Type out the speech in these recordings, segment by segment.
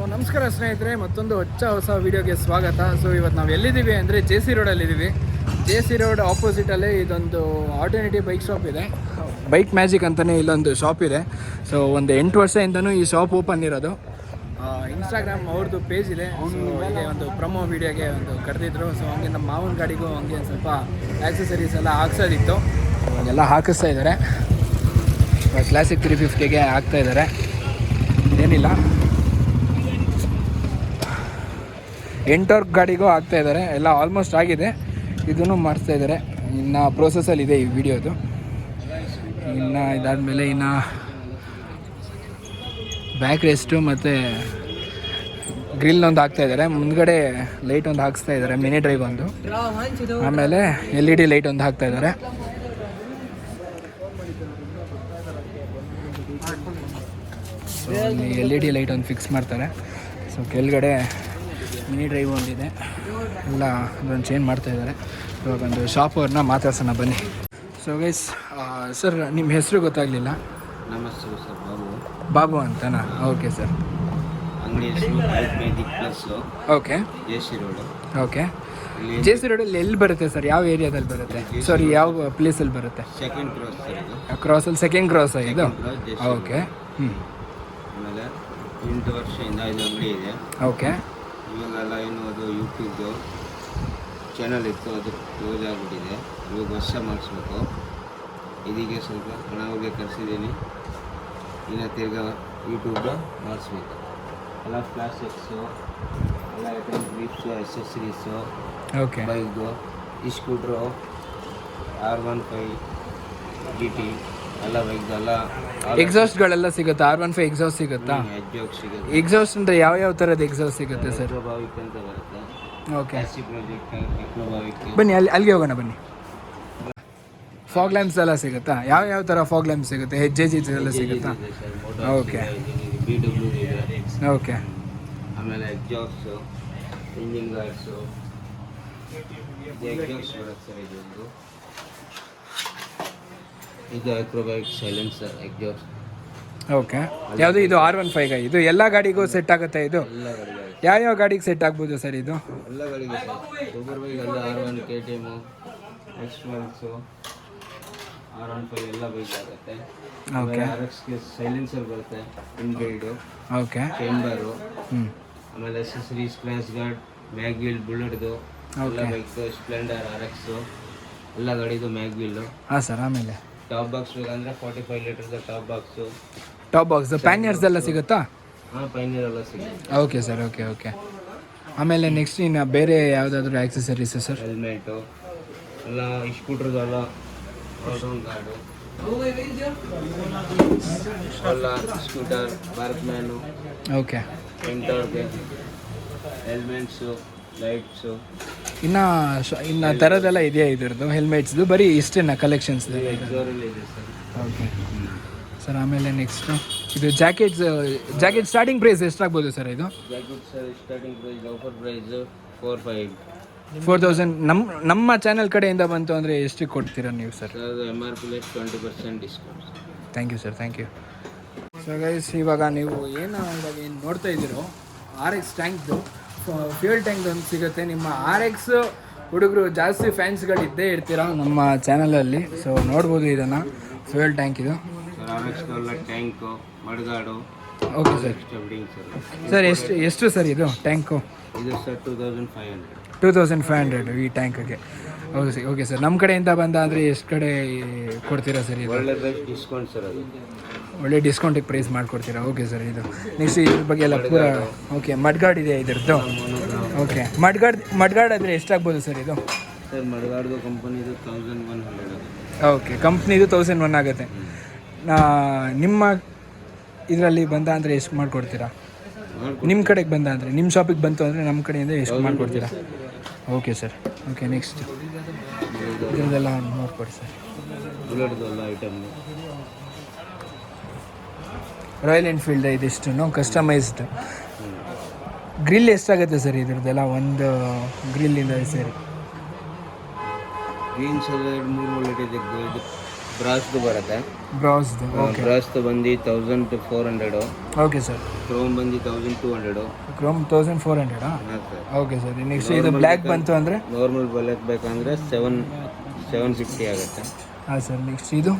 So ನಮಸ್ಕಾರ ಸ್ನೇಹಿತರೆ, ಮತ್ತೊಂದು ಹೊಚ್ಚ ಹೊಸ ವೀಡಿಯೋಗೆ ಸ್ವಾಗತ. ಸೊ ಇವತ್ತು ನಾವು ಎಲ್ಲಿದ್ದೀವಿ ಅಂದರೆ ಜೆ ಸಿ ರೋಡಲ್ಲಿದ್ದೀವಿ ಜೆ ಸಿ ರೋಡ್ ಆಪೋಸಿಟಲ್ಲೇ ಇದೊಂದು ಆಲ್ಟರ್ನೇಟಿವ್ ಬೈಕ್ ಶಾಪ್ ಇದೆ. ಬೈಕ್ ಮ್ಯಾಜಿಕ್ ಅಂತಲೇ ಇಲ್ಲೊಂದು ಶಾಪ್ ಇದೆ. ಸೊ ಒಂದು ಎಂಟು ವರ್ಷದಿಂದನೂ ಈ ಶಾಪ್ ಓಪನ್ ಇರೋದು. ಇನ್ಸ್ಟಾಗ್ರಾಮ್ ಅವ್ರದ್ದು ಪೇಜ್ ಇದೆ. ಹೀಗೆ ಒಂದು ಪ್ರಮೋ ವೀಡಿಯೋಗೆ ಒಂದು ಕರೆದಿದ್ರು. ಸೊ ಹಂಗೆ ನಮ್ಮ ಮಾವನ ಗಾಡಿಗೂ ಹಂಗೆ ಸ್ವಲ್ಪ ಆ್ಯಕ್ಸಸರೀಸ್ ಎಲ್ಲ ಹಾಕ್ಸೋದಿತ್ತು. ಎಲ್ಲ ಹಾಕಿಸ್ತಾ ಇದ್ದಾರೆ. ಕ್ಲಾಸಿಕ್ ತ್ರೀ ಫಿಫ್ಟಿಗೆ ಹಾಕ್ತಾ ಇದ್ದಾರೆ. ಏನಿಲ್ಲ. ಎಂಟೋರ್ ಗಾಡಿಗೂ ಆಗ್ತಾ ಇದ್ದಾರೆ, ಎಲ್ಲ ಆಲ್ಮೋಸ್ಟ್ ಆಗಿದೆ. ಇದನ್ನು ಮಾಡಿಸ್ತಾ ಇದ್ದಾರೆ. ಇನ್ನು ಪ್ರೋಸೆಸ್ಸಲ್ಲಿ ಇದೆ ಈ ವಿಡಿಯೋದು ಇನ್ನು ಇದಾದಮೇಲೆ ಇನ್ನು ಬ್ಯಾಕ್ ರೆಸ್ಟು ಮತ್ತು ಗ್ರಿಲ್ ಒಂದು ಹಾಕ್ತಾ ಇದ್ದಾರೆ. ಮುಂದ್ಗಡೆ ಲೈಟ್ ಒಂದು ಹಾಕ್ಸ್ತಾ ಇದ್ದಾರೆ ಮಿನಿ ಡ್ರೈವ್ ಒಂದು. ಆಮೇಲೆ ಎಲ್ ಇ ಡಿ ಲೈಟ್ ಒಂದು ಹಾಕ್ತಾ ಇದ್ದಾರೆ. ಎಲ್ ಇ ಡಿ ಲೈಟ್ ಒಂದು ಫಿಕ್ಸ್ ಮಾಡ್ತಾರೆ. ಸೊ ಕೆಳಗಡೆ ಮಿನಿ ಡ್ರೈವ್ ಒಂದಿದೆ. ಎಲ್ಲ ಅದೊಂದು ಚೇಂಜ್ ಮಾಡ್ತಾ ಇದ್ದಾರೆ. ಇವಾಗ ಒಂದು ಶಾಪ್ ಅವ್ರನ್ನ ಮಾತಾಡ್ಸೋಣ ಬನ್ನಿ. ಸೊ ಗೈಸ್ ಸರ್ ನಿಮ್ಮ ಹೆಸರು ಗೊತ್ತಾಗಲಿಲ್ಲ? ನಮಸ್ತೆ ಸರ್ ಬಾಬು. ಬಾಬು ಅಂತನಾ? ಓಕೆ ಸರ್ ಅಂಗಡಿ ಹೆಸರು okay J C road. Okay J C ರೋಡಲ್ಲಿ ಎಲ್ಲಿ ಬರುತ್ತೆ ಸರ್? ಯಾವ ಏರಿಯಾದಲ್ಲಿ ಬರುತ್ತೆ? ಸಾರಿ ಯಾವ ಪ್ಲೇಸಲ್ಲಿ ಬರುತ್ತೆ? ಸೆಕೆಂಡ್ ಕ್ರಾಸ್ ಸರ್ ಇದು. ಕ್ರಾಸಲ್ಲಿ ಸೆಕೆಂಡ್ ಕ್ರಾಸ್ ಇದು? ಓಕೆ ಹ್ಞೂ ಆಮೇಲೆ ಎಂಟು ವರ್ಷದಿಂದ ಇದು ಅಂಗಡಿ ಇದೆ. ಓಕೆ ಇವಾಗೆಲ್ಲ ಏನು ಅದು ಯೂಟ್ಯೂಬ್ದು ಚಾನಲ್ ಇತ್ತು ಅದು ಕ್ಲೋಸ್ ಆಗಿಬಿಟ್ಟಿದೆ. ಇವಾಗ ವರ್ಷ ಮಾಡಿಸ್ಬೇಕು. ಇದೀಗ ಸ್ವಲ್ಪ ಹಣ ಹೋಗಿ ಕರೆಸಿದ್ದೀನಿ ಇನ್ನು ತಿರ್ಗ ಯೂಟ್ಯೂಬ್ ಮಾಡಿಸ್ಬೇಕು. ಎಲ್ಲ ಪ್ಲಾಸ್ಟಿಕ್ಸು ಎಲ್ಲ item grips accessories okay bike ಈ scooter R one five D T ಎಲ್ಲ ಬೈಕ್ ಎಲ್ಲ ಎಕ್ಸಾಸ್ಟ್ಗಳೆಲ್ಲ ಸಿಗುತ್ತಾ? ಆರ್ ಒನ್ ಫೈವ್ ಎಕ್ಸಾಸ್ಟ್ ಸಿಗುತ್ತಾ? ಎಜ್ಜೋಗ್ ಸಿಗುತ್ತೆ. ಎಕ್ಸಾಸ್ಟ್ ಅಂದರೆ ಯಾವ ಯಾವ ತರದ ಎಕ್ಸಾಸ್ಟ್ ಸಿಗುತ್ತೆ ಸರ್ ಟೆಕ್ನೋಭಾವಿಕ್ ಅಂತ ಬರುತ್ತೆ. ಓಕೆ ಬನ್ನಿ ಅಲ್ಲಿ ಅಲ್ಲಿಗೆ ಹೋಗೋಣ ಬನ್ನಿ. ಫಾಗ್ ಲ್ಯಾಂಪ್ಸ್ ಎಲ್ಲ ಸಿಗುತ್ತಾ? ಯಾವ ಯಾವ ಥರ ಫಾಗ್ ಲ್ಯಾಂಪ್ ಸಿಗುತ್ತೆ? ಹೆಜ್ಜೆ ಜಿ ಎಲ್ಲ ಸಿಗುತ್ತಾ? ಓಕೆ ಬಿ ಡಬ್ಲ್ಯೂ ಓಕೆ ಆಮೇಲೆ ಎಕ್ಸಾಸ್ಟ್ ಇಂಜಿನ್ ಗಾರ್ಡ್ಸು ಎಕ್ಸಾಸ್ಟ್ ಬರುತ್ತೆ ಸರ್ ಇದೊಂದು. ಇದು ಅಕ್ರೋಬ್ಯಾಕ್ ಸೈಲೆನ್ಸರ್ ಎಕ್ಸಾಸ್ಟ್ ಓಕೆ ಯಾವುದು ಇದು ಆರ್ ಒನ್ ಫೈವ್ ಇದು ಎಲ್ಲ ಗಾಡಿಗೂ ಸೆಟ್ ಆಗುತ್ತೆ ಇದು? ಎಲ್ಲ ಯಾವ ಯಾವ ಗಾಡಿಗೆ ಸೆಟ್ ಆಗ್ಬೋದು ಸರ್ ಇದು? ಎಲ್ಲ ಗಾಡಿಗೆ ಸೂಪರ್ ಬೈಕ್ ಎಲ್ಲ R one K T M ಎಕ್ಸ್ಟ್ರಲ್ಸು R one five ಎಲ್ಲ ಬೈಕ್ ಆಗುತ್ತೆ. ಓಕೆ ಆರ್ ಎಕ್ಸ್ಗೆ ಸೈಲೆನ್ಸರ್ ಬರುತ್ತೆ ಇನ್ಬಿಲ್ಡು ಓಕೆ ಚೇಂಬರು ಹ್ಞೂ ಆಮೇಲೆ accessory scratch guard mag wheel ಬುಲೆಟ್ದು ಎಲ್ಲ. ಬೈಕ್ ಸ್ಪ್ಲೆಂಡರ್ ಆರ್ ಎಕ್ಸು ಎಲ್ಲ ಗಾಡಿದು ಮ್ಯಾಗ್ ವೀಲು ಹಾಂ ಸರ್ ಆಮೇಲೆ. ಟಾಪ್ ಬಾಕ್ಸ್ ಬೇಕಂದ್ರೆ forty five ಲೀಟರ್ದ top box top box panniers ಎಲ್ಲ ಸಿಗುತ್ತಾ? ಹಾಂ ಪೈನೀರ್ ಎಲ್ಲ ಸಿಗುತ್ತೆ. ಓಕೆ ಸರ್ ಓಕೆ ಓಕೆ ಆಮೇಲೆ ನೆಕ್ಸ್ಟ್ ಇನ್ನು ಬೇರೆ ಯಾವುದಾದ್ರೂ ಆಕ್ಸೆಸರೀಸ್ ಸರ್ ಹೆಲ್ಮೆಟು ಎಲ್ಲ ಇಷ್ಕೂಟ್ರದೆಲ್ಲ ಗಾರ್ಡು ಎಲ್ಲ ಸ್ಕೂಟರ್ ಬಾರ್ಕ್ ಮ್ಯಾನು ಓಕೆ ಎಂಟರ್ಗೆ ಹೆಲ್ಮೆಟ್ಸು ಲೈಟ್ಸು ಇನ್ನು ಇನ್ನು ಥರದ್ದೆಲ್ಲ ಇದೆಯಾ ಇದರದ್ದು? ಹೆಲ್ಮೆಟ್ಸ್ದು ಬರೀ ಇಷ್ಟೇನಾ ಕಲೆಕ್ಷನ್ಸ್ ಓಕೆ ಸರ್. ಆಮೇಲೆ ನೆಕ್ಸ್ಟು ಇದು ಜಾಕೆಟ್ಸ್ ಜಾಕೆಟ್ ಸ್ಟಾರ್ಟಿಂಗ್ ಪ್ರೈಸ್ ಎಷ್ಟಾಗ್ಬೋದು ಸರ್ ಇದು? Starting price offer price four five four thousand ನಮ್ಮ ನಮ್ಮ ಚಾನಲ್ ಕಡೆಯಿಂದ ಬಂತು ಅಂದರೆ ಎಷ್ಟು ಕೊಡ್ತೀರಾ ನೀವು sir? M R P twenty percent discount thank you sir thank you so guys ಇವಾಗ ನೀವು ಏನು ಇವಾಗ ಏನು ನೋಡ್ತಾ ಇದ್ದೀರೋ ಆರ್ ಎಕ್ಸ್ ಟ್ಯಾಂಕ್ದು ಫ್ಯೂಯಲ್ ಟ್ಯಾಂಕ್ ಒಂದು ಸಿಗುತ್ತೆ. ನಿಮ್ಮ ಆರ್ ಎಕ್ಸ್ ಹುಡುಗರು ಜಾಸ್ತಿ ಫ್ಯಾನ್ಸ್ಗಳು ಇದ್ದೇ ಇರ್ತೀರ? ನಮ್ಮ ಚಾನಲಲ್ಲಿ ಸೊ ನೋಡ್ಬೋದು ಇದನ್ನು. ಫ್ಯೂಯಲ್ ಟ್ಯಾಂಕ್ ಇದು. Tank mudguard okay sir sir ಎಷ್ಟು ಎಷ್ಟು ಸರ್ ಇದು ಟ್ಯಾಂಕು ಇದು sir two thousand five hundred two thousand five hundred ಈ ಟ್ಯಾಂಕ್ಗೆ ಓಕೆ ಸರ್ ಓಕೆ ಸರ್ ನಮ್ಮ ಕಡೆಯಿಂದ ಬಂದಾದರೆ ಎಷ್ಟು ಕಡೆ ಕೊಡ್ತೀರಾ ಸರ್ ಇದು? ಒಳ್ಳೆ ಬೆಸ್ಟ್ ಡಿಸ್ಕೌಂಟ್ ಸರ್ ಅದು. ಒಳ್ಳೆ ಡಿಸ್ಕೌಂಟಿಗೆ ಪ್ರೈಸ್ ಮಾಡಿಕೊಡ್ತೀರಾ? ಓಕೆ ಸರ್ ಇದು ನೆಕ್ಸ್ಟ್ ಇದ್ರ ಬಗ್ಗೆ ಎಲ್ಲ ಪೂರ ಓಕೆ ಮಡ್ಗಾಡ್ ಇದೆ ಇದರದ್ದು. ಓಕೆ ಮಡ್ಗಾಡ್ ಮಡ್ಗಾಡ್ ಆದರೆ ಎಷ್ಟಾಗ್ಬೋದು ಸರ್ ಇದು? ಸರ್ ಮಡ್ಗಾಡ್ದು ಕಂಪನಿದು ತೌಸಂಡ್ ಒನ್ ಹಂಡ್ರೆಡ್ ಓಕೆ ಕಂಪ್ನಿದು ತೌಸಂಡ್ ಒನ್ ಆಗುತ್ತೆ. ನಾ- ನಿಮ್ಮ ಇದರಲ್ಲಿ ಬಂದ ಅಂದರೆ ಎಷ್ಟು ಮಾಡಿಕೊಡ್ತೀರಾ? ನಿಮ್ಮ ಕಡೆಗೆ ಬಂದ ಅಂದರೆ ನಿಮ್ಮ ಶಾಪಿಗೆ ಬಂತು ಅಂದರೆ ನಮ್ಮ ಕಡೆಯಿಂದ ಎಷ್ಟು ಮಾಡಿಕೊಡ್ತೀರಾ? ಓಕೆ ಸರ್ ಓಕೆ ನೆಕ್ಸ್ಟ್ ಇದರದೆಲ್ಲ ನೋಡ್ಕೊಡಿ ಸರ್ ಐಟಮ್ ರಾಯಲ್ ಎನ್ಫೀಲ್ಡ್ ಇದಿಷ್ಟು ಕಸ್ಟಮೈಸ್ಡ್ ಗ್ರಿಲ್ ಎಷ್ಟಾಗುತ್ತೆ ಸರ್ ಇದ್ರದ್ದೆಲ್ಲ? ಒಂದು ಗ್ರಿಲ್ಲಿಂದ ಸೇರಿ. ಗ್ರೀನ್ಸ್ ಎರಡು ಮೂರು ಇದೆ. ಬ್ರಾಸ್ದು ಬರುತ್ತೆ. ಬ್ರಾಸ್ದು ಓಕೆ ಬ್ರಾಸ್ದು ಬಂದು thousand four hundred okay sir chrome ಬಂದು thousand two hundred chrome thousand four ಹಂಡ್ರೆಡಾ okay sir next ಇದು ಬ್ಲ್ಯಾಕ್ ಬಂತು ಅಂದರೆ? ನಾರ್ಮಲ್ ಬೇಕಂದ್ರೆ ಸೆವೆನ್ ಸೆವೆನ್ ಫಿಫ್ಟಿ ಆಗುತ್ತೆ. ಹಾಂ ಸರ್ ನೆಕ್ಸ್ಟ್ ಇದು?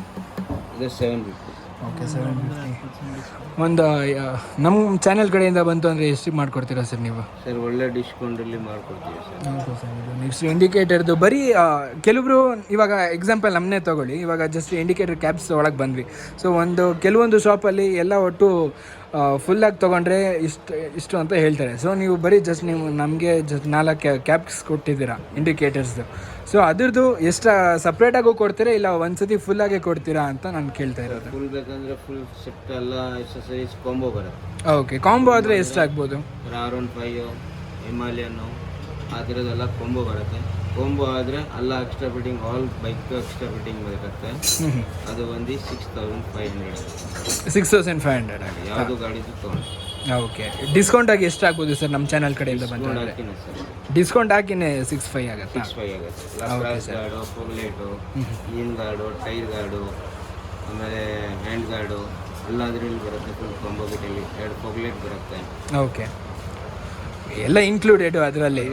ಇದು seven fifty okay seven fifty ಒಂದು ನಮ್ಮ ಚಾನೆಲ್ ಕಡೆಯಿಂದ ಬಂತು ಅಂದರೆ ಎಷ್ಟು ಮಾಡಿಕೊಡ್ತೀರಾ ಸರ್ ನೀವು? ಸರ್ ಒಳ್ಳೆ ಡಿಸ್ಕೌಂಟಲ್ಲಿ ಮಾಡ್ಕೊಡ್ತೀವಿ ಸರ್ ಓಕೆ ಸರ್ ಇದು ನೆಕ್ಸ್ಟ್ ಇಂಡಿಕೇಟರ್ದು ಬರೀ ಕೆಲವರು ಕೆಲವ್ರು ಇವಾಗ ಎಕ್ಸಾಂಪಲ್ ನಮ್ಮನ್ನೇ ತಗೊಳ್ಳಿ. ಇವಾಗ ಜಸ್ಟ್ ಇಂಡಿಕೇಟರ್ ಕ್ಯಾಬ್ಸ್ ಒಳಗೆ ಬಂದ್ವಿ. ಸೊ ಒಂದು ಕೆಲವೊಂದು ಶಾಪಲ್ಲಿ ಎಲ್ಲ ಒಟ್ಟು ಫುಲ್ಲಾಗಿ ತೊಗೊಂಡ್ರೆ ಇಷ್ಟು ಇಷ್ಟು ಅಂತ ಹೇಳ್ತಾರೆ. ಸೊ ನೀವು ಬರೀ ಜಸ್ಟ್ ನೀವು ನಮಗೆ ಜಸ್ಟ್ ನಾಲ್ಕು ಕ್ಯಾಬ್ಸ್ ಕೊಟ್ಟಿದ್ದೀರಾ ಇಂಡಿಕೇಟರ್ಸ್ದು ಸೊ ಅದ್ರದ್ದು ಎಷ್ಟು ಸಪ್ರೇಟಾಗೂ ಕೊಡ್ತೀರಾ ಇಲ್ಲ ಒಂದ್ಸತಿ ಫುಲ್ಲಾಗೆ ಕೊಡ್ತೀರಾ ಅಂತ ನಾನು ಕೇಳ್ತಾ ಇರೋದು? ಫುಲ್ ಬೇಕಂದ್ರೆ ಫುಲ್ ಸೆಟ್ ಎಲ್ಲ ಎಕ್ಸಸೈಸ್ ಕಾಂಬೋ ಬರುತ್ತೆ. ಓಕೆ ಕಾಂಬೋ ಆದರೆ ಎಷ್ಟಾಗ್ಬೋದು ಆರ್ ಒನ್ ಫೈವ್ ಹಿಮಾಲಯನ್ನು ಆ ಥರದ್ದೆಲ್ಲ ಕೊಂಬೋ ಬರುತ್ತೆ. ಕೊಂಬೋ ಆದರೆ ಅಲ್ಲ extra fitting all bike extra fitting ಬರುತ್ತೆ. ಅದು ಬಂದು six thousand five hundred six thousand five hundred ಯಾವುದು ಗಾಡಿದು ತೊಗೊಂಡು ಓಕೆ ಡಿಸ್ಕೌಂಟ್ ಆಗಿ ಎಷ್ಟು ಆಗ್ಬೋದು ಸರ್ ನಮ್ಮ ಚಾನಲ್ ಕಡೆಯಿಂದ ಬಂದರೆ? ಡಿಸ್ಕೌಂಟ್ ಹಾಕಿನೇ ಸಿಕ್ಸ್ ಫೈವ್ ಆಗುತ್ತಾ? ಸಿಕ್ಸ್ ಫೈ ಆಗುತ್ತೆ. ಕ್ರಾಸ್ ಗಾರ್ಡು ಫೋಗ್ಲೇಟು ಈನ್ ಗಾರ್ಡು ಟೈರ್ ಗಾರ್ಡು ಆಮೇಲೆ ಹ್ಯಾಂಡ್ ಗಾರ್ಡು ಎಲ್ಲ ಅದರಲ್ಲಿ ಬರುತ್ತೆ ಫುಲ್ ಕಾಂಬೋ ಬಿಟ್ಟಲ್ಲಿ. ಎರಡು ಫೋಗ್ಲೇಟ್ ಬರುತ್ತೆ. ಓಕೆ ಎಲ್ಲ ಇನ್ಕ್ಲೂಡೆಡ್ ಅದರಲ್ಲಿ?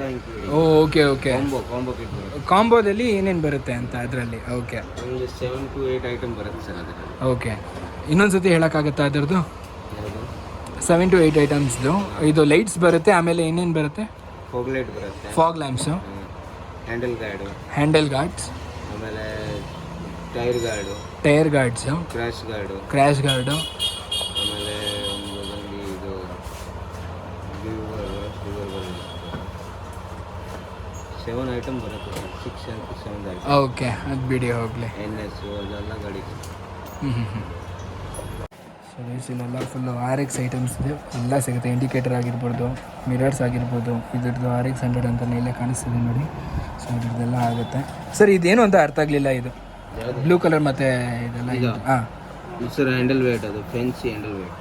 Okay okay combo combo kit ಬರುತ್ತೆ. ಕಾಂಬೋದಲ್ಲಿ ಏನೇನು ಬರುತ್ತೆ ಅಂತ ಅದರಲ್ಲಿ? ಓಕೆ ಒಂದು ಸೆವೆನ್ ಟು ಏಯ್ಟ್ ಐಟಮ್ ಬರುತ್ತೆ ಸರ್ ಅದರಲ್ಲಿ. ಓಕೆ ಇನ್ನೊಂದು ಸತಿ ಹೇಳೋಕ್ಕಾಗತ್ತಾ ಅದರದ್ದು? ಸೆವೆನ್ ಟು ಏಯ್ಟ್ ಐಟಮ್ಸ್ದು ಇದು ಲೈಟ್ಸ್ ಬರುತ್ತೆ ಆಮೇಲೆ ಏನೇನು ಬರುತ್ತೆ? ಫೋಗ್ಲೇಟ್ ಬರುತ್ತೆ. Fog lamps handle guard handle guards ಆಮೇಲೆ tyre guard tyre guards crash guard crash guard ಆಮೇಲೆ ಇದು ಸೆವೆನ್ ಐಟಮ್ ಬರುತ್ತೆ. ಸಿಕ್ಸ್ ಸೆವೆನ್ ಓಕೆ ಅದು ಬಿಡಿ ಹೋಗಲಿ. ಎನ್ ಎಸ್ ಅದೆಲ್ಲ ಗಾಡಿ. ಹ್ಞೂ ಹ್ಞೂ ಹ್ಞೂ ಸೊ ಎಲ್ಲ ಫುಲ್ಲು ಆರ್ ಎಕ್ಸ್ ಐಟಮ್ಸ್ ಇದೆ. ಎಲ್ಲ ಸಿಗುತ್ತೆ. ಇಂಡಿಕೇಟರ್ ಆಗಿರ್ಬೋದು ಮಿರರ್ಸ್ ಆಗಿರ್ಬೋದು. ಇದ್ರದ್ದು ಆರ್ ಎಕ್ಸ್ ಹಂಡ್ರೆಡ್ ಅಂತಲೇ ಇಲ್ಲೇ ಕಾಣಿಸ್ತಿದೆ ನೋಡಿ. ಸೊ ಇದ್ರದ್ದೆಲ್ಲ ಆಗುತ್ತೆ. ಸರ್ ಇದೇನು ಅಂತ ಅರ್ಥ ಆಗಲಿಲ್ಲ ಇದು. ಬ್ಲೂ ಕಲರ್ ಮತ್ತು ಇದೆಲ್ಲ ಇದು? ಹಾಂ. ಸರ್ ಹ್ಯಾಂಡಲ್ ವೇಟ್ ಅದು. Fancy handle weight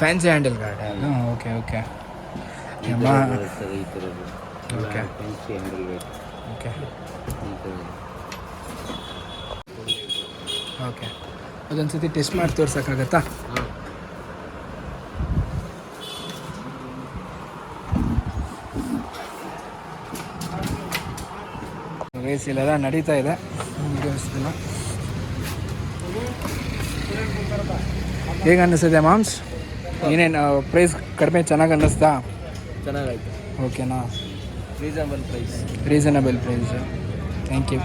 fancy handle guard ಅದು okay okay Okay. Fancy handle weight okay okay ಅದೊಂದು ಸತಿ ಟೆಸ್ಟ್ ಮಾಡಿ ತೋರ್ಸೋಕ್ಕಾಗತ್ತಾ? ರೇಸ್ ಇಲ್ಲೆಲ್ಲ ನಡೀತಾ ಇದೆ. ಹೇಗೆ ಅನ್ನಿಸಿದೆ ಮಾಮ್ಸ್? ಏನೇನು ಪ್ರೈಸ್ ಕಡಿಮೆ ಚೆನ್ನಾಗಿ ಅನ್ನಿಸ್ತಾ? ಚೆನ್ನಾಗಾಯ್ತು. ಓಕೆನಾ reasonable price reasonable price thank you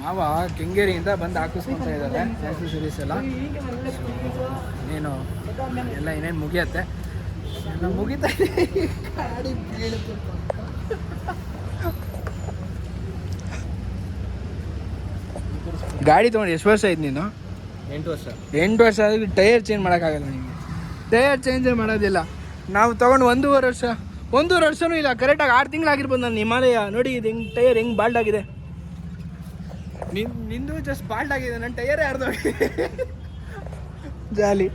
ಮಾವ ಕೆಂಗೇರಿಯಿಂದ ಬಂದು ಹಾಕಿಸ್ಕೊತಾ ಇದ್ದಾರೆ. ಸೀರೀಸ್ ಎಲ್ಲ. ಏನು ಎಲ್ಲ ಏನೇನು ಮುಗಿಯತ್ತೆ? ಎಲ್ಲ ಮುಗಿತಾ ಇದೆ. ಗಾಡಿ ತಗೊಂಡು ಗಾಡಿ ತೊಗೊಂಡು ಎಷ್ಟು ವರ್ಷ ಆಯ್ತು ನೀನು? ಎಂಟು ವರ್ಷ. ಎಂಟು ವರ್ಷ ಆದ್ರೆ ಟೈರ್ ಚೇಂಜ್ ಮಾಡೋಕ್ಕಾಗಲ್ಲ ನಿಮಗೆ ಟೈರ್ ಚೇಂಜೇ ಮಾಡೋದಿಲ್ಲ. ನಾವು ತೊಗೊಂಡು ಒಂದೂವರೆ ವರ್ಷ ಒಂದೂವರೆ ವರ್ಷನೂ ಇಲ್ಲ. ಕರೆಕ್ಟಾಗಿ ಆರು ತಿಂಗಳಾಗಿರ್ಬೋದು ನಾನು ಹಿಮಾಲಯ ನೋಡಿ ಇದು ಹೆಂಗೆ ಟೈರ್ ಹೆಂಗೆ ಬಾಲ್ಡ್ ಆಗಿದೆ. ನಿನ್ ನಿಂದು ಜಸ್ಟ್ ಬಾಲ್ಡ್ ಆಗಿದೆ ನನ್ನ ಟೈರ್ ಯಾರ್ದು ಜಾಲಿ.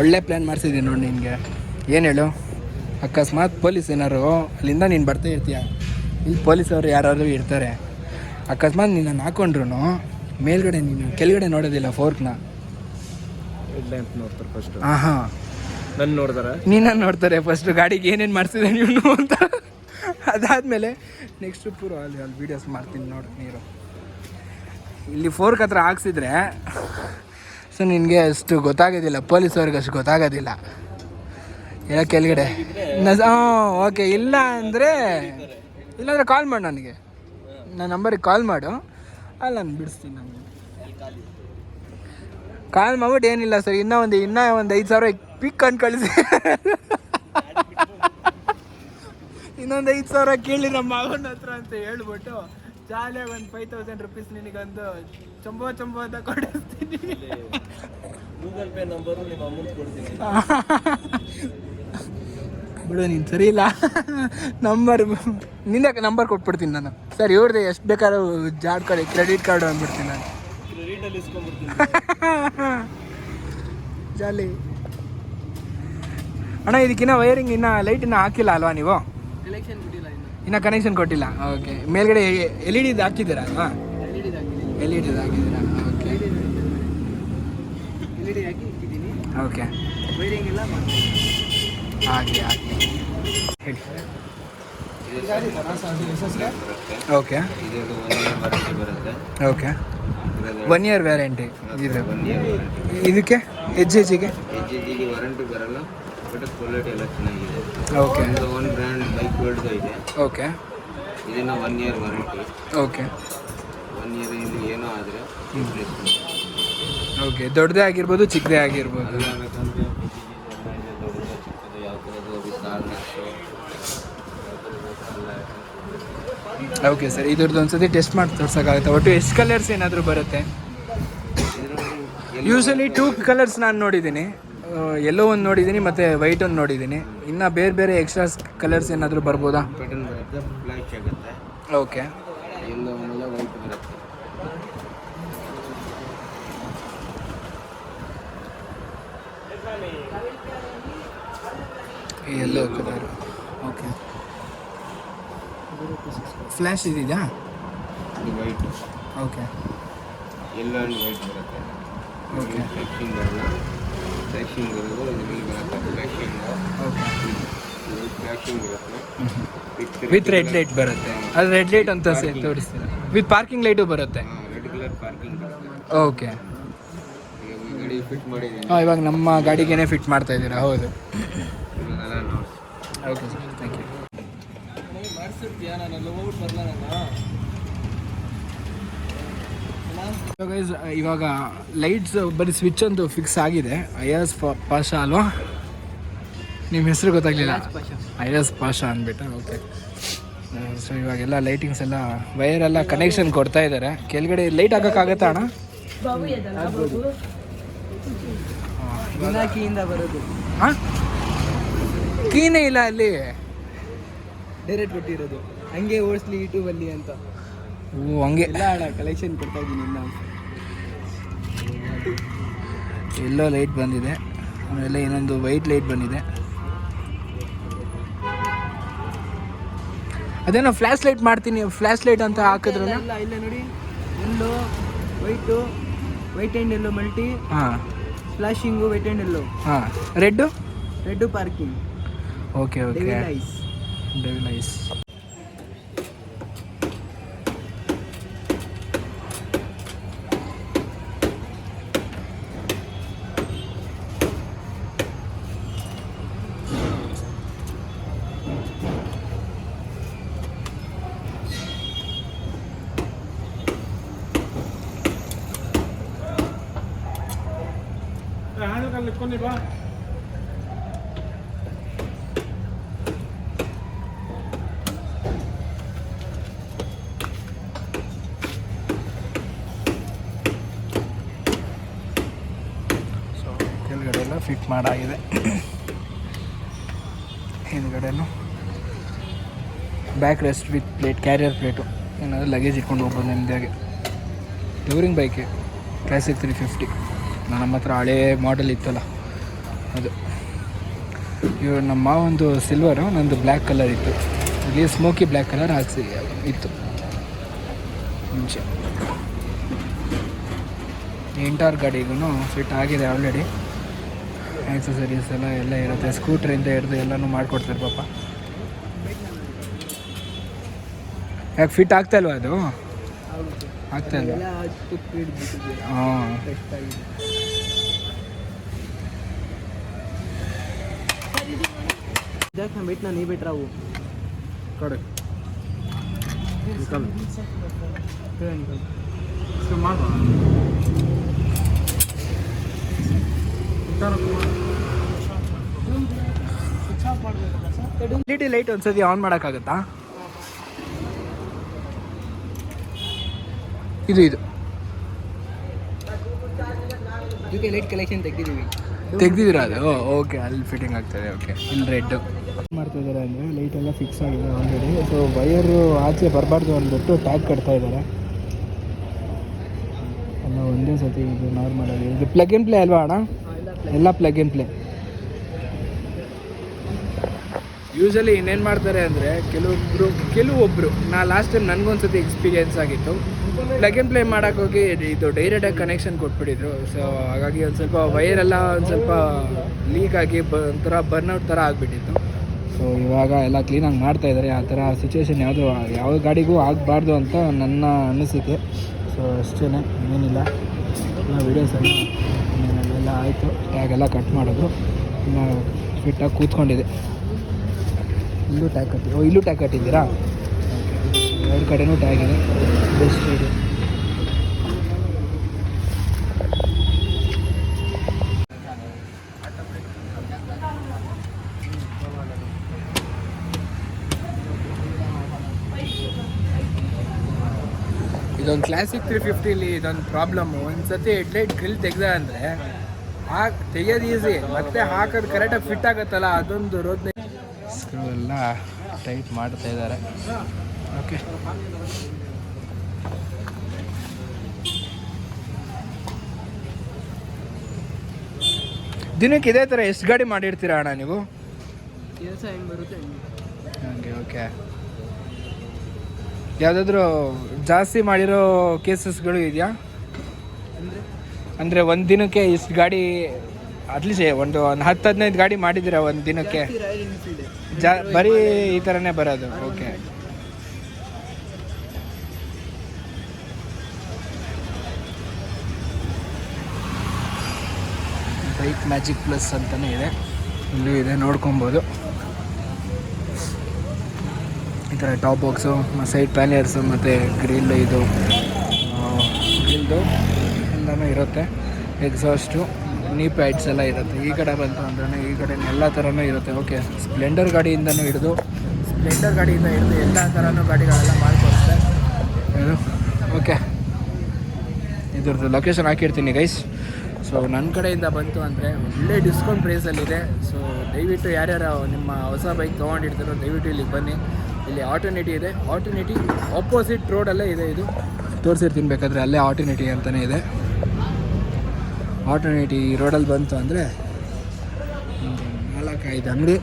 ಒಳ್ಳೆ ಪ್ಲ್ಯಾನ್ ಮಾಡಿಸಿದ್ದೀನಿ ನೋಡಿ ನಿನಗೆ. ಏನು ಹೇಳು? ಅಕಸ್ಮಾತ್ ಪೊಲೀಸ್ ಏನಾರು ಅಲ್ಲಿಂದ ನೀನು ಬರ್ತಾ ಇರ್ತೀಯ? ಇಲ್ಲಿ ಪೊಲೀಸವರು ಯಾರಾದರೂ ಇರ್ತಾರೆ. ಅಕಸ್ಮಾತ್ ನಿನ್ನನ್ನು ಹಾಕೊಂಡ್ರು ಮೇಲ್ಗಡೆ ನೀನು ಕೆಳಗಡೆ ನೋಡೋದಿಲ್ಲ ಫೋರ್ಕ್ನ ಹೆಡ್ ಲ್ಯಾಂಪ್ ನೋಡ್ತಾರೆ ಫಸ್ಟ್ ಹಾಂ ಹಾಂ ನನ್ನ ನೋಡ್ತಾರೆ ನೀನನ್ನು ನೋಡ್ತಾರೆ ಫಸ್ಟ್ ಗಾಡಿಗೆ ಏನೇನು ಮಾಡಿಸಿದೆ ನೀವು ಅಂತ. ಅದಾದಮೇಲೆ ನೆಕ್ಸ್ಟ್ ಪೂರ ಅಲ್ಲಿ ಅಲ್ಲಿ ವೀಡಿಯೋಸ್ ಮಾಡ್ತೀನಿ ನೋಡಿ ನೀರು. ಇಲ್ಲಿ ಫೋರ್ಕ್ ಹತ್ರ ಹಾಕ್ಸಿದ್ರೆ ಸೊ ನಿನಗೆ ಅಷ್ಟು ಗೊತ್ತಾಗೋದಿಲ್ಲ ಪೊಲೀಸವ್ರಿಗೆ ಅಷ್ಟು ಗೊತ್ತಾಗೋದಿಲ್ಲ. ಎಲ್ಲ ಕೆಳಗಡೆ. ಹಾಂ ಓಕೆ ಇಲ್ಲ ಅಂದರೆ ಇಲ್ಲಾಂದರೆ ಕಾಲ್ ಮಾಡು ನನಗೆ. ನನ್ನ ನಂಬರಿಗೆ ಕಾಲ್ ಮಾಡು. ಅಲ್ಲಿ, ನಾನು ಬಿಡಿಸ್ತೀನಿ ನಾನು ಕಾಲ್ ಮಾಡ್ಬಿಟ್ಟು ಏನಿಲ್ಲ ಸರ್, ಇನ್ನೂ ಒಂದು ಇನ್ನೂ ಒಂದು ಐದು ಸಾವಿರ ಪಿಕ್ ಕಳಿಸಿ ಇನ್ನೊಂದು ಐದು ಸಾವಿರ ಕೇಳಿ ನಮ್ಮ ಮಗನ ಹತ್ರ ಅಂತ ಹೇಳ್ಬಿಟ್ಟು ಜಾಲಿಯಾಗಿ ಒಂದು ಫೈವ್ ತೌಸಂಡ್ ರುಪೀಸ್ ನಿನಗೊಂದು ಚಂಬೋ ಚಂಬೋ ಅಂತ ಕೊಡಿಸ್ತೀನಿ. ಗೂಗಲ್ ಪೇ ನಂಬರು ನಿಮ್ಮ ಅಮ್ಮನ ಕೊಡ್ತೀನಿ. ಬಿಡು ನೀನು ಸರಿ ಇಲ್ಲ. ನಂಬರ್ ನಿನ್ನೆ ನಂಬರ್ ಕೊಟ್ಬಿಡ್ತೀನಿ ನಾನು. ಸರ್ ಇವ್ರದ್ದು ಎಷ್ಟು ಬೇಕಾದ್ರೂ ಜಾಡ್ ಕಾರ್ಡ್ ಕ್ರೆಡಿಟ್ ಕಾರ್ಡ್ ಅಂದ್ಬಿಡ್ತೀನಿ ನಾನು. ಕ್ರೆಡಿಟಲ್ಲಿ ಇಸ್ಕೊಂಡ್ಬಿಡ್ತೀನಿ. ಜಾಲಿ. ಅಣ್ಣ ಇದಕ್ಕಿನ್ನ ವೈರಿಂಗ್ ಇನ್ನ ಲೈಟ್ ಇನ್ನ ಹಾಕಿಲ್ಲ ಅಲ್ವಾ ನೀವು? ಇನ್ನು. ಇನ್ನ ಕನೆಕ್ಷನ್ ಕೊಟ್ಟಿಲ್ಲ. ಓಕೆ ಮೇಲ್ಗಡೆ ಎಲ್ ಇ ಡಿದು ಹಾಕಿದ್ದೀರಾ ಅಲ್ವಾ? ಎಲ್ ಇ ಡಿ ಹಾಕಿದ್ದೀನಿ. ಎಲ್ ಇ ಡಿದು ಹಾಕಿದ್ದೀರಾ? ಓಕೆ ಎಲ್ ಇ ಡಿ ಹಾಕಿ ಇಟ್ಟಿದ್ದೀನಿ. ಓಕೆ ವೈರಿಂಗ್ ಎಲ್ಲ ಮಾಡ್ತೀನಿ. ಹಾಗೆ ಹಾಗೆ. ಹೇಳಿ. Okay okay one year warranty warranty ಇದಕ್ಕೆ? ಹೆಜ್ಜೆ ಹೆಜ್ಜೆಗೆ ಜಿಗೆ ವಾರಂಟಿ ಬರಲ್ಲ ಬಟ್ ಕ್ವಾಲಿಟಿ ಎಲ್ಲ ಚೆನ್ನಾಗಿದೆ. ಓಕೆ ಒಂದು ಒನ್ ಬ್ರ್ಯಾಂಡ್ ಬೈಕ್ ವರ್ಲ್ಡ್ ಇದೆ. ಓಕೆ ಇದನ್ನು one year warranty okay one year ಇಲ್ಲಿ ಏನೋ ಆದರೆ ಓಕೆ ದೊಡ್ಡದೇ ಆಗಿರ್ಬೋದು ಚಿಕ್ಕದೇ ಆಗಿರ್ಬೋದು. Okay sir. ಇದ್ರದ್ದು ಒಂದ್ಸತಿ ಟೆಸ್ಟ್ ಮಾಡಿ ತೋರ್ಸೋಕ್ಕಾಗುತ್ತೆ? ಒಟ್ಟು ಎಷ್ಟು ಕಲರ್ಸ್ ಏನಾದರೂ ಬರುತ್ತೆ? ಯೂಶಲಿ ಟೂ ಕಲರ್ಸ್ ನಾನು ನೋಡಿದ್ದೀನಿ ಎಲ್ಲೋ ಒಂದು ನೋಡಿದ್ದೀನಿ ಮತ್ತು ವೈಟ್ ಒಂದು ನೋಡಿದ್ದೀನಿ. ಇನ್ನು ಬೇರೆ ಬೇರೆ ಎಕ್ಸ್ಟ್ರಾ ಕಲರ್ಸ್ ಏನಾದರೂ ಬರ್ಬೋದಾ? ಬರುತ್ತೆ ಫ್ಲಾಶ್ ಆಗುತ್ತೆ. ಓಕೆ ಎಲ್ಲ ವೈಟ್ ಬರುತ್ತೆ. ಎಲ್ಲೋ ಕಲರ್ ಓಕೆ ಫ್ಲ್ಯಾಶ್ ಇದೆಯಾ ಇದು ವೈಟ್ ಓಕೆ ಎಲ್ಲೋ ವೈಟ್ ಬರುತ್ತೆ. ಓಕೆ ಬರೋದು ಬರುತ್ತೆ ಬರುತ್ತೆ ವಿತ್ ರೆಡ್ ಲೈಟ್ ಬರುತ್ತೆ. ಅದು ರೆಡ್ ಲೈಟ್ ಅಂತ ಸೇ ತೋರಿಸ್ತೀನಿ. ವಿತ್ ಪಾರ್ಕಿಂಗ್ ಲೈಟು ಬರುತ್ತೆ. ರೆಡ್ ಕಲರ್ ಪಾರ್ಕಿಂಗ್ ಬರುತ್ತೆ. ಓಕೆ ಈ ಗಾಡಿ ಫಿಟ್ ಮಾಡಿದ್ದೀನಿ. ಹಾಂ ಇವಾಗ ನಮ್ಮ ಗಾಡಿಗೇನೆ ಫಿಟ್ ಮಾಡ್ತಾ ಇದ್ದೀರಾ? ಹೌದು. ನೋಡಿ ಓಕೆ ಸರ್ ಥ್ಯಾಂಕ್ ಯು ಮಾಡಿಸಿರ್ತೀಯ ನಾನು ಹೋಗ್ಬಿಟ್ಟು ಬರಲ್ಲ ನಾನು ಗೈಸ್ ಇವಾಗ ಲೈಟ್ಸ್ ಬರೀ ಸ್ವಿಚ್ ಅಂತೂ ಫಿಕ್ಸ್ ಆಗಿದೆ. ಐಎಸ್ ಪಾಷಾ ಅಲ್ವಾ? ನಿಮ್ಮ ಹೆಸರು ಗೊತ್ತಾಗಲಿಲ್ಲ? ಐ ಎಸ್ ಪಾಷಾ ಅಂದ್ಬಿಟ್ಟು ಓಕೆ ಸೊ ಇವಾಗೆಲ್ಲ ಲೈಟಿಂಗ್ಸ್ ಎಲ್ಲ ವೈರ್ ಎಲ್ಲ ಕನೆಕ್ಷನ್ ಕೊಡ್ತಾ ಇದ್ದಾರೆ ಕೆಳಗಡೆ ಲೈಟ್ ಹಾಕೋಕ್ಕಾಗತ್ತಾ ಅಣ್ಣ? ಕೀನೇ ಇಲ್ಲ ಅಲ್ಲಿ. ಡೈರೆಕ್ಟ್ ಕೊಟ್ಟಿರೋದು. ಹಂಗೆ ಓಡಿಸ್ಲಿ ಯೂಟ್ಯೂಬಲ್ಲಿ ಅಂತ. ಓ ಹಂಗೆ. ಎಲ್ಲ ಅಣ್ಣ ಕಲೆಕ್ಷನ್ ಕೊಡ್ತಾ ಇದ್ದೀನಿ ಇನ್ನು. ಎಲ್ಲೋ ಲೈಟ್ ಬಂದಿದೆ. ಆಮೇಲೆ ಇನ್ನೊಂದು ವೈಟ್ ಲೈಟ್ ಬಂದಿದೆ. ಅದೇನೋ ಫ್ಲ್ಯಾಶ್ ಲೈಟ್ ಮಾಡ್ತೀನಿ ಫ್ಲ್ಯಾಶ್ ಲೈಟ್ ಅಂತ ಹಾಕಿದ್ರೆ ಇಲ್ಲ ಇಲ್ಲ ನೋಡಿ. Yellow white white and yellow multi ಹಾಂ. ಫ್ಲಾಶಿಂಗು ವೈಟ್ ಆ್ಯಂಡ್ ಎಲ್ಲೋ ಹಾಂ. Red red parking okay okay devil eyes devil eyes so ಕೆಳಗಡೆ ಎಲ್ಲ ಫಿಟ್ ಮಾಡಾಗಿದೆ. ಹಿಂದ್ಗಡೆನು back rest with plate carrier plate ಏನಾದರೂ ಲಗೇಜ್ ಇಟ್ಕೊಂಡು ಹೋಗ್ಬೋದು ನಿಮ್ಮದಾಗೆ ಟೂರಿಂಗ್ ಬೈಕೆ ಕ್ಲಾಸಿಕ್ ತ್ರೀ ಫಿಫ್ಟಿ ನಮ್ಮ ಹತ್ರ ಹಳೇ ಮಾಡೆಲ್ ಇತ್ತಲ್ಲ ಅದು. ಇವಾಗ ನಮ್ಮ ಒಂದು ಸಿಲ್ವರು ನಂದು ಬ್ಲ್ಯಾಕ್ ಕಲರ್ ಇತ್ತು. ಇಲ್ಲಿ ಸ್ಮೋಕಿ ಬ್ಲ್ಯಾಕ್ ಕಲರ್ ಹಾಕ್ಸಿ ಇತ್ತು. ಮುಂಚೆ. ಎಂಟಾರ್ ಗಾಡಿಗೂ ಫಿಟ್ ಆಗಿದೆ ಆಲ್ರೆಡಿ ಆಕ್ಸಸರೀಸ್ ಎಲ್ಲ ಎಲ್ಲ ಇರುತ್ತೆ. ಸ್ಕೂಟ್ರಿಂದ ಹಿಡಿದು ಎಲ್ಲನೂ ಮಾಡಿಕೊಡ್ತಾರೆ ಪಾಪ. ಯಾಕೆ ಫಿಟ್ ಆಗ್ತಾ ಇಲ್ವಾ ಅದು? ಆಗ್ತಾ ಇಲ್ವಾ? ಹಾಂ. ಇದಕ್ಕೆ ನಮ್ಮ ಬಿಟ್ಟು ನಾನು ಈ ಬಿಟ್ರೆ ಅವು. ಕಡೆ. ಎಲ್ ಡಿ ಲೈಟ್ ಒಂದ್ಸತಿ ಆನ್ ಮಾಡೋಕ್ಕಾಗತ್ತಾ? ಇದು ಇದು. Light collection ತೆಗ್ದಿದ್ದೀವಿ. ತೆಗ್ದಿದ್ದೀರಾ ಅದು? ಓಕೆ ಅಲ್ಲಿ ಫಿಟ್ಟಿಂಗ್ ಆಗ್ತದೆ ಓಕೆ ಇಲ್ಲಿ ರೆಡ್ಡು ಮಾಡ್ತಾ ಇದ್ದಾರೆ ಅಂದರೆ ಲೈಟ್ ಎಲ್ಲ ಫಿಕ್ಸ್ ಆಗಿದೆ ಆಲ್ರೆಡಿ ಸೊ ವೈರು ಆಚೆ ಬರಬಾರ್ದು ಅಂದ್ಬಿಟ್ಟು ಟ್ಯಾಗ್ ಕಟ್ತಾ ಇದ್ದಾರೆ. ಅಲ್ಲ ಒಂದೇ ಸತಿ ಇದು ನಾರ್ಮಲ್ ಆಗಿ. ಇದು ಪ್ಲಗ್ ಇನ್ ಪ್ಲೇ ಅಲ್ವಾ ಅಣ್ಣ? ಎಲ್ಲ ಪ್ಲಗ್ ಇನ್ ಪ್ಲೇ ಯೂಶಲಿ ಇನ್ನೇನು ಮಾಡ್ತಾರೆ ಅಂದರೆ ಕೆಲವೊಬ್ಬರು ಕೆಲವೊಬ್ಬರು ನಾ ಲಾಸ್ಟ್ ಟೈಮ್ ನನಗೊಂದ್ಸತಿ ಎಕ್ಸ್ಪೀರಿಯೆನ್ಸ್ ಆಗಿತ್ತು. ಪ್ಲಗ್ ಎನ್ ಪ್ಲೇ ಮಾಡೋಕೆ ಹೋಗಿ ಇದು ಡೈರೆಕ್ಟಾಗಿ ಕನೆಕ್ಷನ್ ಕೊಟ್ಬಿಟ್ಟಿದ್ರು. ಸೊ ಹಾಗಾಗಿ ಒಂದು ಸ್ವಲ್ಪ ವೈರೆಲ್ಲ ಒಂದು ಸ್ವಲ್ಪ ಲೀಕ್ ಆಗಿ ಬ ಒಂಥರ ಬರ್ನೌಟ್ ಥರ ಆಗಿಬಿಟ್ಟಿತ್ತು. ಸೊ ಇವಾಗ ಎಲ್ಲ ಕ್ಲೀನಾಗಿ ಮಾಡ್ತಾ ಇದ್ದಾರೆ ಆ ಥರ ಸಿಚುವೇಶನ್ ಯಾವುದು ಯಾವ ಗಾಡಿಗೂ ಆಗಬಾರ್ದು ಅಂತ ನನ್ನ ಅನಿಸಿಕೆ. ಸೊ ಅಷ್ಟೇ ಏನಿಲ್ಲ ವೀಡಿಯೋಸ್ ಎಲ್ಲ ಆಯಿತು. ಟ್ಯಾಗೆಲ್ಲ ಕಟ್ ಮಾಡೋದು ಫಿಟ್ಟಾಗಿ ಕೂತ್ಕೊಂಡಿದೆ. ಇಲ್ಲೂ ಟ್ಯಾಗ್ ಕಟ್ಟಿ ಓ, ಇಲ್ಲೂ ಟ್ಯಾಗ್ ಕಟ್ಟಿದ್ದೀರಾ? ಎರಡು ಕಡೆನೂ ಟ್ಯಾಗ್ ಇದೆ. ಬೆಸ್ಟ್ ಇದೆ. ಇದೊಂದು ಕ್ಲಾಸಿಕ್ ತ್ರೀ ಫಿಫ್ಟಿಲಿ ಇದೊಂದು ಪ್ರಾಬ್ಲಮ್ಮು ಒಂದು ಹೆಡ್ ಲೈಟ್ ಗ್ರಿಲ್ ತೆಗ್ದ ಅಂದರೆ, ಹಾಕಿ ತೆಗಿಯೋದು ಈಸಿ ಮತ್ತೆ ಹಾಕೋದು ಕರೆಕ್ಟಾಗಿ ಫಿಟ್ ಆಗುತ್ತಲ್ಲ, ಅದೊಂದು ರೋದ್ನೆ ಟೈಟ್ ಮಾಡ್ತಾ ಇದ್ದಾರೆ. ಓಕೆ ದಿನಕ್ಕೆ ಇದೇ ಥರ ಎಷ್ಟು ಗಾಡಿ ಮಾಡಿರ್ತೀರಾ ಅಣ್ಣ ನೀವು? ಕೆಲಸ ಹೆಂಗೆ ಬರುತ್ತೆ ಹಂಗೆ ಓಕೆ ಯಾವುದಾದ್ರೂ ಜಾಸ್ತಿ ಮಾಡಿರೋ ಕೇಸಸ್ಗಳು ಇದೆಯಾ? ಅಂದರೆ? ಅಂದರೆ ಒಂದು ದಿನಕ್ಕೆ ಇಷ್ಟು ಗಾಡಿ ಅಟ್ಲೀಸ್ಟ್ ಒಂದು ಒಂದು ಹತ್ತು ಹದಿನೈದು ಗಾಡಿ ಮಾಡಿದ್ದೀರಾ ಒಂದು ದಿನಕ್ಕೆ? ಜಾ, ಬರೀ ಈ ಥರನೇ ಬರೋದು ಓಕೆ ಬೈಕ್ ಮ್ಯಾಜಿಕ್ ಪ್ಲಸ್ ಅಂತಲೇ ಇದೆ. ಇಲ್ಲೂ ಇದೆ, ನೋಡ್ಕೊಬೋದು. ಈ ಥರ ಟಾಪ್ ಬಾಕ್ಸು ಸೈಡ್ ಪ್ಯಾನಿಯರ್ಸು ಮತ್ತು ಗ್ರಿಲ್ ಇದು ಗ್ರಿಲ್ದು ಎಲ್ಲನೂ ಇರುತ್ತೆ ಎಕ್ಸಾಸ್ಟು ನೀ ಪ್ಯಾಡ್ಸ್ ಎಲ್ಲ ಇರುತ್ತೆ. ಈ ಕಡೆ ಬಂತು ಅಂದ್ರೆ ಈ ಕಡೆ ಎಲ್ಲ ಥರನೂ ಇರುತ್ತೆ. ಓಕೆ ಸ್ಪ್ಲೆಂಡರ್ ಗಾಡಿಯಿಂದನೂ ಹಿಡಿದು ಸ್ಪ್ಲೆಂಡರ್ ಗಾಡಿಯಿಂದ ಹಿಡಿದು ಎಲ್ಲ ಥರನೂ ಗಾಡಿಗಳೆಲ್ಲ ಮಾಡಿಕೊಡುತ್ತೆ. ಓಕೆ ಇದ್ರದ್ದು ಲೊಕೇಶನ್ ಹಾಕಿರ್ತೀನಿ ಗೈಸ್ ಸೊ ನನ್ನ ಕಡೆಯಿಂದ ಬಂತು ಅಂದರೆ ಒಳ್ಳೆ ಡಿಸ್ಕೌಂಟ್ ಪ್ರೈಸಲ್ಲಿದೆ ಸೊ ದಯವಿಟ್ಟು ಯಾರ್ಯಾರು ನಿಮ್ಮ ಹೊಸ ಬೈಕ್ ತೊಗೊಂಡಿರ್ತಾರೋ ದಯವಿಟ್ಟು ಇಲ್ಲಿಗೆ ಬನ್ನಿ. ಇಲ್ಲಿ ಆಟೋನಿಟಿ ಇದೆ. ಆಟೋನಿಟಿ ಆಪೋಸಿಟ್ ರೋಡಲ್ಲೇ ಇದೆ ಇದು. ತೋರಿಸಿರ್ತೀನಿ ಬೇಕಾದರೆ ಅಲ್ಲೇ ಆಟೋನಿಟಿ ಅಂತಲೇ ಇದೆ. ಆಟೋನಿಟಿ ರೋಡಲ್ಲಿ ಬಂತು ಅಂದರೆ, ನಾಲ್ಕೈದು ಅಂಗಡಿ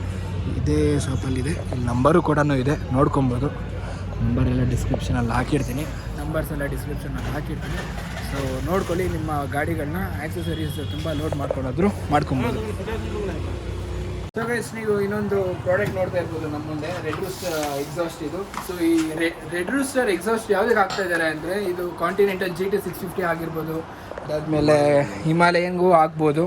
ಇದೇ ಶಾಪಲ್ಲಿದೆ ಇಲ್ಲಿ ನಂಬರು ಕೂಡ ಇದೆ, ನೋಡ್ಕೊಬೋದು. ನಂಬರ್ ಎಲ್ಲ ಡಿಸ್ಕ್ರಿಪ್ಷನಲ್ಲಿ ಹಾಕಿರ್ತೀನಿ. ನಂಬರ್ಸ್ ಎಲ್ಲ ಡಿಸ್ಕ್ರಿಪ್ಷನಲ್ಲಿ ಹಾಕಿರ್ತೀನಿ. ಸೊ ನೋಡ್ಕೊಳ್ಳಿ ನಿಮ್ಮ ಗಾಡಿಗಳನ್ನ ಆ್ಯಕ್ಸಸರೀಸ್ ತುಂಬ ಲೋಡ್ ಮಾಡ್ಕೊಳೋದ್ರು ಮಾಡ್ಕೊಬೋದು. ಸೊ ಗೈಸ್ ನೀವು ಇನ್ನೊಂದು ಪ್ರಾಡಕ್ಟ್ ನೋಡ್ತಾ ಇರ್ಬೋದು ನಮ್ಮ ಮುಂದೆ. ರೆಡ್ ರೂಸ್ಟರ್ ಎಕ್ಸಾಸ್ಟ್ ಇದು. ಸೊ ಈ ರೆಡ್ ರೂಸ್ಟರ್ ಎಕ್ಸಾಸ್ಟ್ ಯಾವುದಕ್ಕೆ ಹಾಕ್ತಾ ಇದ್ದಾರೆ ಅಂದರೆ, ಇದು continental G T six fifty ಆಗಿರ್ಬೋದು. ಅದಾದಮೇಲೆ ಹಿಮಾಲಯನ್ಗೂ ಆಗ್ಬೋದು.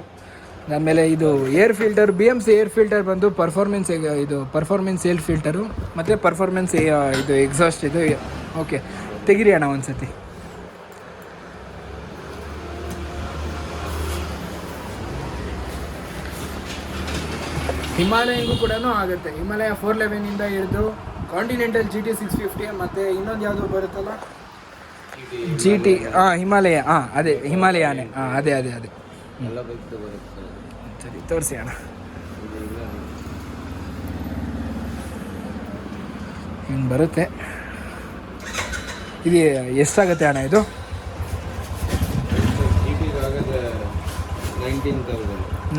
ಆಮೇಲೆ ಇದು air filter B M C air filter ಬಂದು ಪರ್ಫಾರ್ಮೆನ್ಸ್ ಇದು ಪರ್ಫಾರ್ಮೆನ್ಸ್ ಏರ್ ಫಿಲ್ಟರು ಮತ್ತು ಪರ್ಫಾರ್ಮೆನ್ಸ್ ಇದು ಎಕ್ಸಾಸ್ಟ್ ಇದು ಓಕೆ ತೆಗಿರಿ ಅಣ್ಣ ಒಂದು ಸತಿ ಹಿಮಾಲಯಗೂ ಕೂಡ ಆಗುತ್ತೆ. ಹಿಮಾಲಯ ಫೋರ್ ಲೆವೆನಿಂದ ಹಿಡಿದು Continental G T six fifty ಮತ್ತು ಇನ್ನೊಂದು ಯಾವುದು ಬರುತ್ತಲ್ಲ? ಜಿ ಟಿ ಹಾಂ ಹಿಮಾಲಯ. ಹಾಂ ಅದೇ ಹಿಮಾಲಯನೇ. ಹಾಂ ಅದೇ ಅದೇ ಅದೇ. ಸರಿ. ತೋರಿಸಿ ಅಣ್ಣ. ಹಿಂಗೆ ಬರುತ್ತೆ? ಇದು ಎಷ್ಟಾಗುತ್ತೆ ಅಣ್ಣ ಇದು?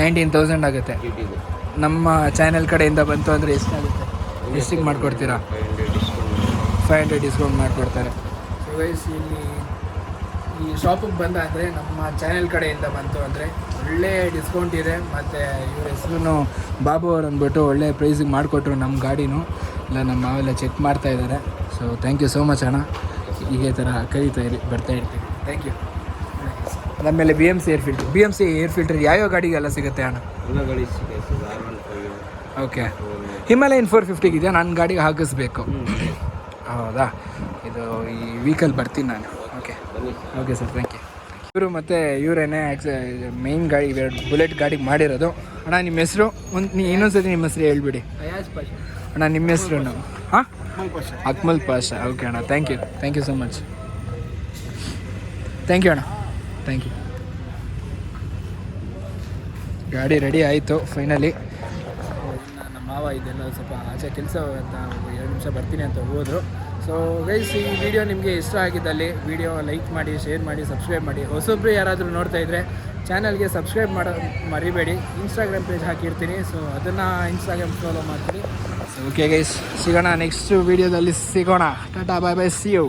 ನೈನ್ಟೀನ್ ತೌಸಂಡ್ ಆಗುತ್ತೆ. ನಮ್ಮ ಚಾನೆಲ್ ಕಡೆಯಿಂದ ಬಂತು ಅಂದರೆ ಎಷ್ಟಾಗುತ್ತೆ? ಎಷ್ಟಿಗೆ ಮಾಡಿಕೊಡ್ತೀರಾ? ಫೈವ್ ಹಂಡ್ರೆಡ್ ಡಿಸ್ಕೌಂಟ್ ಮಾಡಿಕೊಡ್ತಾರೆ. ಸೊ ವೈಸ್ ಇಲ್ಲಿ ಈ ಶಾಪಿಗೆ ಬಂದ ಅಂದರೆ ನಮ್ಮ ಚಾನೆಲ್ ಕಡೆಯಿಂದ ಬಂತು ಅಂದರೆ ಒಳ್ಳೆ ಡಿಸ್ಕೌಂಟ್ ಇದೆ. ಮತ್ತು ಇವ್ರ ಹೆಸರು ಬಾಬು ಅವ್ರು ಅಂದ್ಬಿಟ್ಟು ಒಳ್ಳೆ ಪ್ರೈಸಿಗೆ ಮಾಡಿಕೊಟ್ರು ನಮ್ಮ ಗಾಡಿನೂ. ಇಲ್ಲ ನಮ್ಮ ಮಾವೆಲ್ಲ ಚೆಕ್ ಮಾಡ್ತಾ ಇದ್ದಾರೆ so thank you so much ಅಣ್ಣ. ಹೀಗೆ ಥರ ಕರೀತಾ ಇರಿ ಬರ್ತಾ ಇರ್ತೀವಿ. ಥ್ಯಾಂಕ್ ಯು ಆಮೇಲೆ B M C air filter B M C air filter ಯಾವ್ಯಾವ ಗಾಡಿಗೆಲ್ಲ ಸಿಗುತ್ತೆ ಅಣ್ಣ? ಓಕೆ ಹಿಮಾಲಯನ್ ಫೋರ್ ಫಿಫ್ಟಿಗಿದೆಯಾ ನನ್ನ ಗಾಡಿಗೆ ಹಾಕಿಸ್ಬೇಕು. ಹೌದಾ? ಇದು ಈ ವೀಕಲ್ ಬರ್ತೀನಿ ನಾನು. Okay okay sir thank you ಇವರು ಮತ್ತು ಇವರೇನೆ ಆಕ್ಸ ಮೇನ್ ಗಾಡಿ ಇವೆರಡು ಬುಲೆಟ್ ಗಾಡಿಗೆ ಮಾಡಿರೋದು. ಅಣ್ಣ ನಿಮ್ಮ ಹೆಸರು? ಒಂದು ನೀ ಇನ್ನೊಂದ್ಸತಿ ನಿಮ್ಮ ಹೆಸರು ಹೇಳ್ಬಿಡಿ. ಅಣ್ಣ ನಿಮ್ಮ ಹೆಸರು ಹಾಂ? ಅಕ್ಮಲ್ ಪಾಷ. ಓಕೆ ಅಣ್ಣ. Thank you thank you so much thank you ಅಣ್ಣ. ಥ್ಯಾಂಕ್ ಯು ಗಾಡಿ ರೆಡಿ ಆಯಿತು ಫೈನಲಿ ನಮ್ಮ ಮಾವ ಇದೆಲ್ಲ ಸ್ವಲ್ಪ ಆಚೆ ಕೆಲಸ ಅಂತ ಎರಡು ನಿಮಿಷ ಬರ್ತೀನಿ ಅಂತ ಹೋದರು. ಸೊ ಗೈಸ್ ಈ ವಿಡಿಯೋ ನಿಮಗೆ ಇಷ್ಟ ಆಗಿದ್ದಲ್ಲಿ ವಿಡಿಯೋ ಲೈಕ್ ಮಾಡಿ ಶೇರ್ ಮಾಡಿ ಸಬ್ಸ್ಕ್ರೈಬ್ ಮಾಡಿ. ಹೊಸೊಬ್ಬರು ಯಾರಾದರೂ ನೋಡ್ತಾ ಇದ್ದರೆ ಚಾನಲ್ಗೆ ಸಬ್ಸ್ಕ್ರೈಬ್ ಮಾಡೋ, ಮರಿಬೇಡಿ. ಇನ್ಸ್ಟಾಗ್ರಾಮ್ ಪೇಜ್ ಹಾಕಿರ್ತೀನಿ. ಸೊ ಅದನ್ನು ಇನ್ಸ್ಟಾಗ್ರಾಮ್ ಫಾಲೋ ಮಾಡ್ತೀನಿ. ಓಕೆ ಗೈಸ್ ಸಿಗೋಣ. ನೆಕ್ಸ್ಟ್ ವಿಡಿಯೋದಲ್ಲಿ ಸಿಗೋಣ. Tata bye bye see you